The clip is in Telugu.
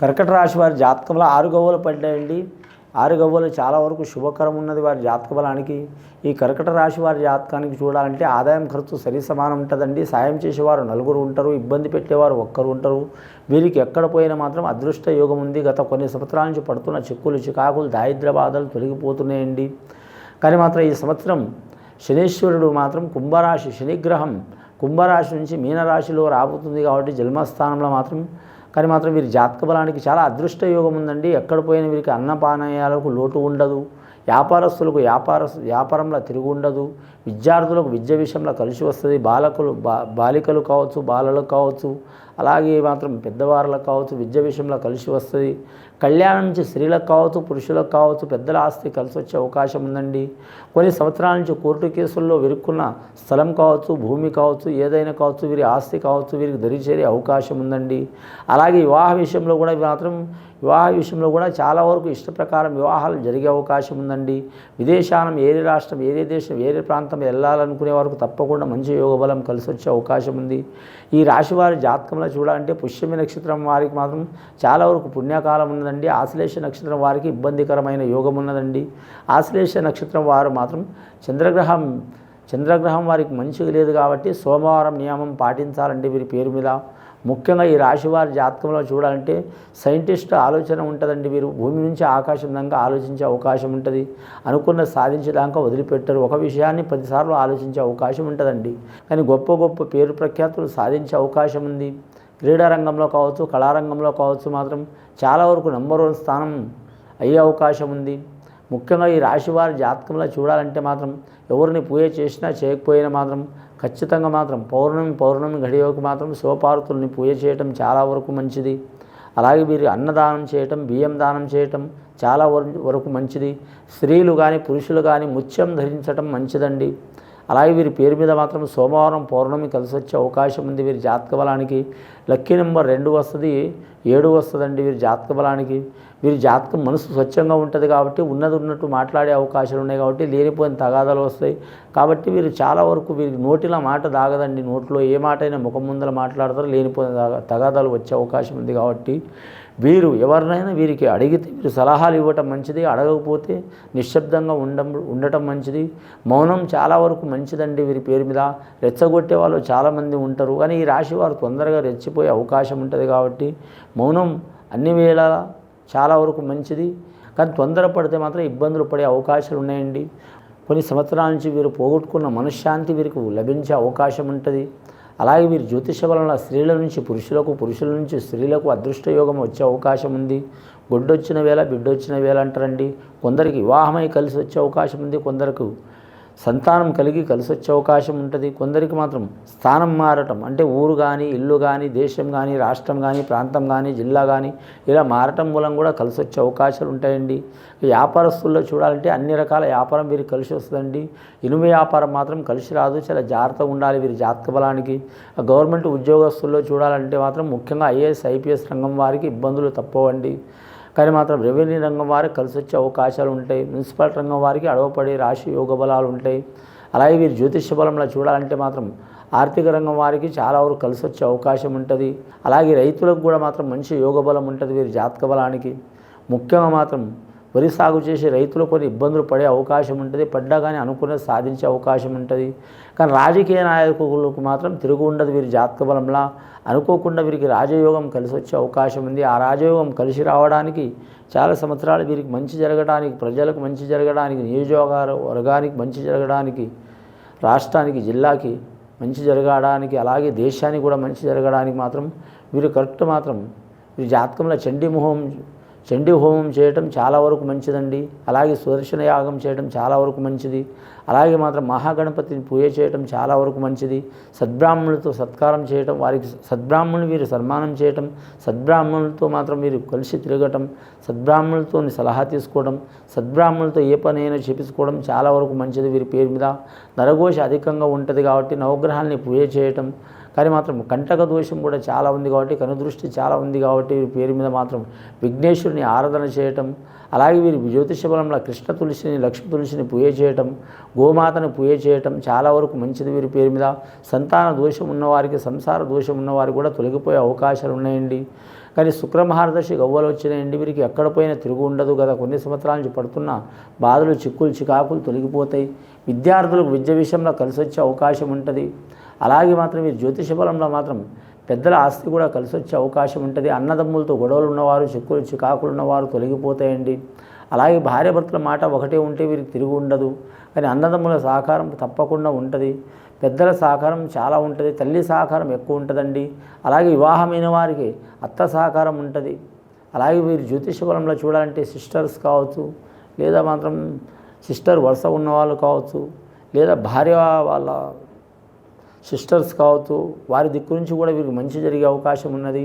కర్కట రాశి వారి జాతకంలో ఆరు గవ్వలు పడ్డాయండి. ఆరు గవ్వలు చాలా వరకు శుభకరం ఉన్నది వారి జాతక బలానికి. ఈ కర్కట రాశి వారి జాతకానికి చూడాలంటే ఆదాయం ఖర్చు సరి సమానం ఉంటుందండి. సాయం చేసేవారు నలుగురు ఉంటారు ఇబ్బంది పెట్టేవారు ఒక్కరు ఉంటారు. వీరికి ఎక్కడ పోయినా మాత్రం అదృష్ట యోగం ఉంది. గత కొన్ని సంవత్సరాల నుంచి పడుతున్న చిక్కులు చికాకులు దారిద్ర బాధలు తొలగిపోతున్నాయండి. కానీ మాత్రం ఈ సంవత్సరం శనీశ్వరుడు మాత్రం కుంభరాశి శనిగ్రహం కుంభరాశి నుంచి మీనరాశిలో రాబోతుంది కాబట్టి జన్మస్థానంలో మాత్రం కానీ మాత్రం వీరి జాతక బలానికి చాలా అదృష్ట యోగం ఉందండి ఎక్కడ పోయిన వీరికి అన్నపానయాలకు లోటు ఉండదు. వ్యాపారస్తులకు వ్యాపార వ్యాపారంలో తిరిగి ఉండదు విద్యార్థులకు విద్య విషయంలో కలిసి వస్తుంది. బాలకులు బా బాలికలు కావచ్చు బాలలు కావచ్చు అలాగే మాత్రం పెద్దవారులకు కావచ్చు విద్య విషయంలో కలిసి వస్తుంది. కళ్యాణం నుంచి స్త్రీలకు కావచ్చు పురుషులకు కావచ్చు పెద్దల ఆస్తి కలిసి వచ్చే అవకాశం ఉందండి. కొన్ని సంవత్సరాల నుంచి కోర్టు కేసుల్లో విరుక్కున్న స్థలం కావచ్చు భూమి కావచ్చు ఏదైనా కావచ్చు వీరి ఆస్తి కావచ్చు వీరికి దరిచేరే అవకాశం ఉందండి. అలాగే వివాహ విషయంలో కూడా మాత్రం వివాహ విషయంలో కూడా చాలా వరకు ఇష్ట ప్రకారం వివాహాలు జరిగే అవకాశం ఉందండి. విదేశానం ఏరే రాష్ట్రం ఏరే దేశం ఏరే ప్రాంతం వెళ్ళాలనుకునే వరకు తప్పకుండా మంచి యోగ బలం కలిసి వచ్చే అవకాశం ఉంది. ఈ రాశి వారి జాతకంలో చూడాలంటే పుష్యమి నక్షత్రం వారికి మాత్రం చాలా వరకు పుణ్యకాలం ఉన్నదండి. ఆశ్లేష నక్షత్రం వారికి ఇబ్బందికరమైన యోగం ఉన్నదండి. ఆశ్లేష నక్షత్రం వారు మాత్రం చంద్రగ్రహం చంద్రగ్రహం వారికి మంచిగా లేదు కాబట్టి సోమవారం నియమం పాటించాలండి వీరి పేరు మీద. ముఖ్యంగా ఈ రాశివారి జాతకంలో చూడాలంటే సైంటిస్ట్ ఆలోచన ఉంటుందండి వీరు. భూమి నుంచి ఆకాశం దాకా ఆలోచించే అవకాశం ఉంటుంది. అనుకున్న సాధించడానికి వదిలిపెట్టరు. ఒక విషయాన్ని పదిసార్లు ఆలోచించే అవకాశం ఉంటుందండి. కానీ గొప్ప గొప్ప పేరు ప్రఖ్యాతులు సాధించే అవకాశం ఉంది. క్రీడా రంగంలో కావచ్చు కళారంగంలో కావచ్చు మాత్రం చాలా వరకు నెంబర్ వన్ స్థానం అయ్యే అవకాశం ఉంది. ముఖ్యంగా ఈ రాశివారి జాతకంలో చూడాలంటే మాత్రం ఎవరిని పూజ చేసినా చేయకపోయినా మాత్రం ఖచ్చితంగా మాత్రం పౌర్ణమి పౌర్ణమి గడియకు మాత్రం శివపార్వతుల్ని పూజ చేయటం చాలా వరకు మంచిది. అలాగే వీరి అన్నదానం చేయటం బియ్యం దానం చేయటం చాలా వర- వరకు మంచిది. స్త్రీలు కానీ పురుషులు కానీ ముత్యం ధరించటం మంచిదండి. అలాగే వీరి పేరు మీద మాత్రం సోమవారం పౌర్ణమి కలిసి వచ్చే అవకాశం ఉంది వీరి జాతక బలానికి. లక్కీ నెంబర్ రెండు వస్తుంది ఏడు వస్తుందండి వీరి జాతక బలానికి. వీరి జాతకం మనసు స్వచ్ఛంగా ఉంటుంది కాబట్టి ఉన్నది ఉన్నట్టు మాట్లాడే అవకాశాలు ఉన్నాయి కాబట్టి లేనిపోయిన తగాదాలు వస్తాయి. కాబట్టి వీరు చాలా వరకు వీరికి నోటిలో మాట దాగదండి. నోట్లో ఏ మాట అయినా ముఖం ముందర మాట్లాడతారు లేనిపోయిన తగాదాలు వచ్చే అవకాశం ఉంది కాబట్టి. వీరు ఎవరినైనా వీరికి అడిగితే వీరు సలహాలు ఇవ్వటం మంచిది అడగకపోతే నిశ్శబ్దంగా ఉండం ఉండటం మంచిది. మౌనం చాలా వరకు మంచిదండి వీరి పేరు మీద. రెచ్చగొట్టే వాళ్ళు చాలామంది ఉంటారు. కానీ ఈ రాశి వారు తొందరగా రెచ్చిపోయే అవకాశం ఉంటుంది కాబట్టి మౌనం అన్ని వేళలా చాలా వరకు మంచిది. కానీ తొందరపడితే మాత్రం ఇబ్బందులు పడే అవకాశాలు ఉన్నాయండి. కొన్ని సంవత్సరాల నుంచి వీరు పోగొట్టుకున్న మనశ్శాంతి వీరికి లభించే అవకాశం ఉంటుంది. అలాగే వీరు జ్యోతిష వలన స్త్రీల నుంచి పురుషులకు పురుషుల నుంచి స్త్రీలకు అదృష్ట యోగం వచ్చే అవకాశం ఉంది. గొడ్డొచ్చిన వేళ బిడ్డొచ్చిన వేళ అంటారండి. కొందరికి వివాహమై కలిసి వచ్చే అవకాశం ఉంది. కొందరికి సంతానం కలిగి కలిసి వచ్చే అవకాశం ఉంటుంది. కొందరికి మాత్రం స్థానం మారటం అంటే ఊరు కానీ ఇల్లు కానీ దేశం కానీ రాష్ట్రం కానీ ప్రాంతం కానీ జిల్లా కానీ ఇలా మారటం మూలం కూడా కలిసి వచ్చే అవకాశాలు ఉంటాయండి. వ్యాపారస్తుల్లో చూడాలంటే అన్ని రకాల వ్యాపారం వీరికి కలిసి వస్తుందండి. ఇనుము వ్యాపారం మాత్రం కలిసి రాదు. చాలా జాగ్రత్తగా ఉండాలి వీరి జాతక బలానికి. గవర్నమెంట్ ఉద్యోగస్తుల్లో చూడాలంటే మాత్రం ముఖ్యంగా ఐఏఎస్ ఐపీఎస్ రంగం వారికి ఇబ్బందులు తప్పవండి. కానీ మాత్రం రెవెన్యూ రంగం వారికి కలిసి వచ్చే అవకాశాలు ఉంటాయి. మున్సిపల్ రంగం వారికి అడవపడే రాశి యోగ బలాలు ఉంటాయి. అలాగే వీరు జ్యోతిష్య బలంలో చూడాలంటే మాత్రం ఆర్థిక రంగం వారికి చాలా వరకు కలిసి వచ్చే అవకాశం ఉంటుంది. అలాగే రైతులకు కూడా మాత్రం మంచి యోగ బలం ఉంటుంది వీరి జాతక బలానికి. ముఖ్యంగా మాత్రం వరి సాగు చేసే రైతులు కొన్ని ఇబ్బందులు పడే అవకాశం ఉంటుంది. పడ్డా కానీ అనుకున్నది సాధించే అవకాశం ఉంటుంది. కానీ రాజకీయ నాయకులకు మాత్రం తిరుగు ఉండదు వీరి జాతక బలంలా. అనుకోకుండా వీరికి రాజయోగం కలిసి వచ్చే అవకాశం ఉంది. ఆ రాజయోగం కలిసి రావడానికి చాలా సంవత్సరాలు వీరికి మంచి జరగడానికి ప్రజలకు మంచి జరగడానికి నియోజకవర్గ వర్గానికి మంచి జరగడానికి రాష్ట్రానికి జిల్లాకి మంచి జరగడానికి అలాగే దేశానికి కూడా మంచి జరగడానికి మాత్రం వీరు కరెక్ట్ మాత్రం వీరి జాతకంలో చండీమోహం చండీ హోమం చేయటం చాలా వరకు మంచిదండి. అలాగే సుదర్శన యాగం చేయడం చాలా వరకు మంచిది. అలాగే మాత్రం మహాగణపతిని పూజ చేయటం చాలా వరకు మంచిది. సద్బ్రాహ్మణులతో సత్కారం చేయటం వారికి సద్బ్రాహ్మణులు వీరు సన్మానం చేయటం సద్బ్రాహ్మణులతో మాత్రం వీరు కలిసి తిరగటం సద్బ్రాహ్మణులతో సలహా తీసుకోవడం సద్బ్రాహ్మణులతో ఏ పనైనా చేపించుకోవడం చాలా వరకు మంచిది వీరి పేరు మీద. నరఘోష అధికంగా ఉంటుంది కాబట్టి నవగ్రహాల్ని పూజ చేయటం కానీ మాత్రం కంటక దోషం కూడా చాలా ఉంది కాబట్టి కనుదృష్టి చాలా ఉంది కాబట్టి వీరి పేరు మీద మాత్రం విఘ్నేశ్వరుని ఆరాధన చేయటం అలాగే వీరి జ్యోతిష బలంలో కృష్ణ తులసిని లక్ష్మి తులసిని పూజ చేయటం గోమాతను పూజ చేయటం చాలా వరకు మంచిది వీరి పేరు మీద. సంతాన దోషం ఉన్నవారికి సంసార దోషం ఉన్నవారికి కూడా తొలగిపోయే అవకాశాలు ఉన్నాయండి. కానీ శుక్రమహారదర్శి గవ్వలు వచ్చినాయండి వీరికి. ఎక్కడ పోయినా తిరుగు ఉండదు కదా. కొన్ని సంవత్సరాల నుంచి పడుతున్న బాధలు చిక్కులు చికాకులు తొలగిపోతాయి. విద్యార్థులకు విద్య విషయంలో కలిసి వచ్చే అవకాశం ఉంటుంది. అలాగే మాత్రం వీరు జ్యోతిష బలంలో మాత్రం పెద్దల ఆస్తి కూడా కలిసి వచ్చే అవకాశం ఉంటుంది. అన్నదమ్ములతో గొడవలు ఉన్నవారు చిక్కులు చికాకులు ఉన్నవారు తొలగిపోతాయండి. అలాగే భార్యాభర్తల మాట ఒకటే ఉంటే వీరికి తిరిగి ఉండదు. కానీ అన్నదమ్ముల సహకారం తప్పకుండా ఉంటుంది. పెద్దల సహకారం చాలా ఉంటుంది. తల్లి సహకారం ఎక్కువ ఉంటుందండి. అలాగే వివాహమైన వారికి అత్త సహకారం ఉంటుంది. అలాగే వీరు జ్యోతిష బలంలో చూడాలంటే సిస్టర్స్ కావచ్చు లేదా మాత్రం సిస్టర్ వరుస ఉన్నవాళ్ళు కావచ్చు లేదా భార్య వాళ్ళ సిస్టర్స్ కావచ్చు వారి దిక్కు నుంచి కూడా వీరికి మంచి జరిగే అవకాశం ఉన్నది.